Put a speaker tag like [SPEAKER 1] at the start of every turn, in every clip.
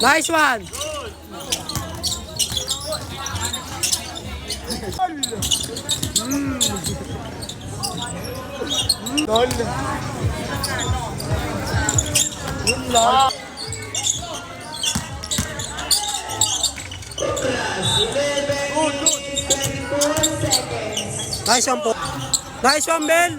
[SPEAKER 1] Nice one.
[SPEAKER 2] Tol. Yun lang.
[SPEAKER 1] Nice one po. Nice one, Ben.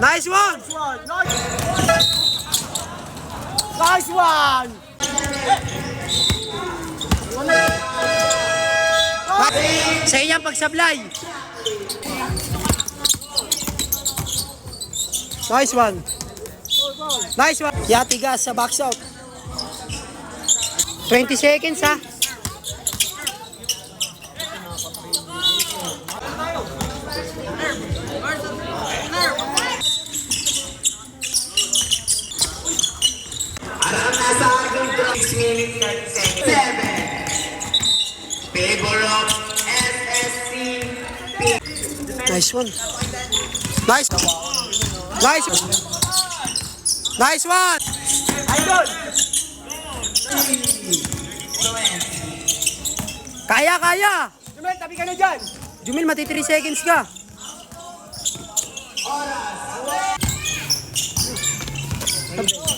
[SPEAKER 1] Nice one.
[SPEAKER 2] one. Nice. Nice one.
[SPEAKER 1] Sa inyong pagsablay. Nice one. Nice one. Yatigas sa box out. 20 seconds ha.
[SPEAKER 3] 6 minutes 30 seconds. 7. Favor of SSC.
[SPEAKER 1] Nice one. Nice. Nice. Nice one.
[SPEAKER 2] Idol.
[SPEAKER 1] Kaya, kaya.
[SPEAKER 2] Jumel, tabi ka na dyan.
[SPEAKER 1] Jumil, mati 3 seconds ka.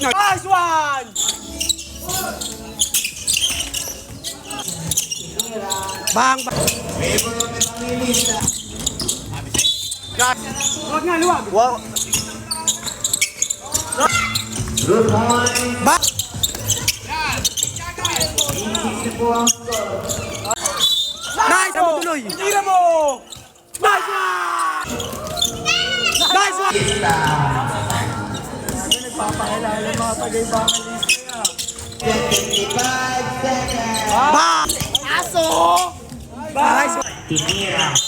[SPEAKER 2] Nice one.
[SPEAKER 1] Bang.
[SPEAKER 2] Luwag nga, luwag.
[SPEAKER 1] Wow. Ba. Nice, amo tuloy.
[SPEAKER 2] Tira mo.
[SPEAKER 1] Nice one. Nice one.
[SPEAKER 2] Nagpapakilala mga tagay-bangan lista.
[SPEAKER 3] 55 seconds.
[SPEAKER 1] Ba.
[SPEAKER 3] Tinira.